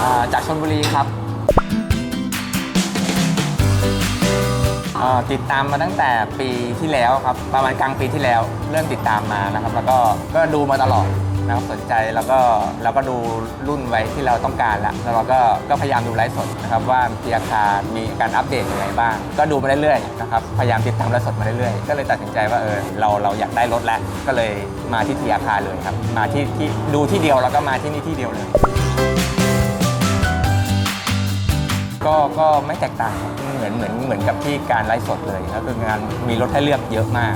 อ่าจากชนบุรีครับอ่าติดตามมาตั้งแต่ปีที่แล้วครับ ประมาณกลางปีที่แล้ว เริ่มติดตามมานะครับ แล้วก็ก็ดูมาตลอดนะครับสนใจแล้วก็เราก็ดูรุ่นไว้ที่เราต้องการแล้วแล้วเราก็ก็พยายามดูไลฟ์สดนะครับว่าทีอาคามีการอัปเดตยังไงบ้าง ก็ดูมาเรื่อยๆนะครับพยายามติดตามไลฟ์สดมาเรื่อยๆก็เลยตัดสินใจว่าเออเราเราอยากได้รถแล้วก็เลยมาที่ทีอาคาเลยครับมาที่ที่ดูที่เดียวแล้วก็มาที่นี่ที่เดียวเลย ก็ก็ไม่แตกต่างเหมือนเหมือนเหมือนกับที่การไลฟ์สดเลยก็คืองานมีรถให้เลือกเยอะมาก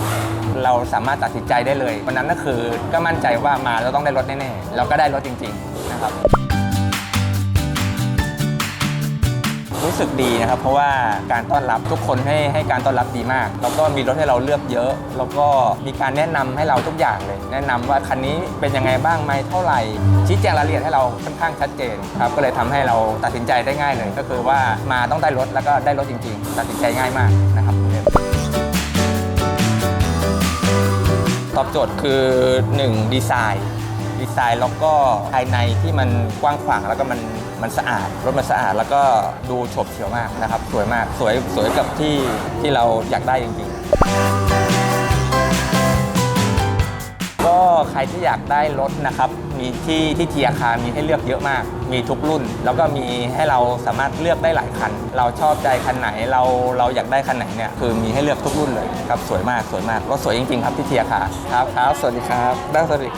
เราสามารถตัดสินใจได้เลยวันนั้นก็คือก็มั่นใจว่ามาเราต้องได้รถแน่ๆเราก็ได้รถจริง ๆ นะครับ รู้สึกดีนะครับ เพราะว่าการต้อนรับทุกคนให้ให้การต้อนรับดีมาก แล้วก็มีรถให้เราเลือกเยอะ แล้วก็มีการแนะนำให้เราทุกอย่างเลย แนะนำว่าคันนี้เป็นยังไงบ้างไหมเท่าไหร่ ชี้แจงรายละเอียดให้เราค่อนข้างชัดเจนครับก็เลยทำให้เราตัดสินใจได้ง่ายเลย ก็คือว่ามาต้องได้รถแล้วก็ได้รถจริง ๆ ตัดสินใจง่ายมากนะครับตอบโจทย์คือ 1 ดีไซน์ ดีไซน์แล้วก็ภายในที่มันกว้างขวางแล้วก็มันมันสะอาดรถมันสะอาดแล้วก็ดูโฉบเฉี่ยวมากนะครับ สวยมากสวยสวยกับที่ที่เราอยากได้จริงๆ ก็ใครที่อยากได้รถนะครับ มีที่ที่ทีอาคารมีให้เลือกเยอะมาก มีทุกรุ่น แล้วก็มีให้เราสามารถเลือกได้หลายคัน เราชอบใจคันไหนเราเราอยากได้คันไหนเนี่ยคือมีให้เลือกทุกรุ่นเลยครับสวยมากสวยมากรถสวยจริงๆ ครับที่ทีอาคารครับครับสวัสดีครับด้สวัสดี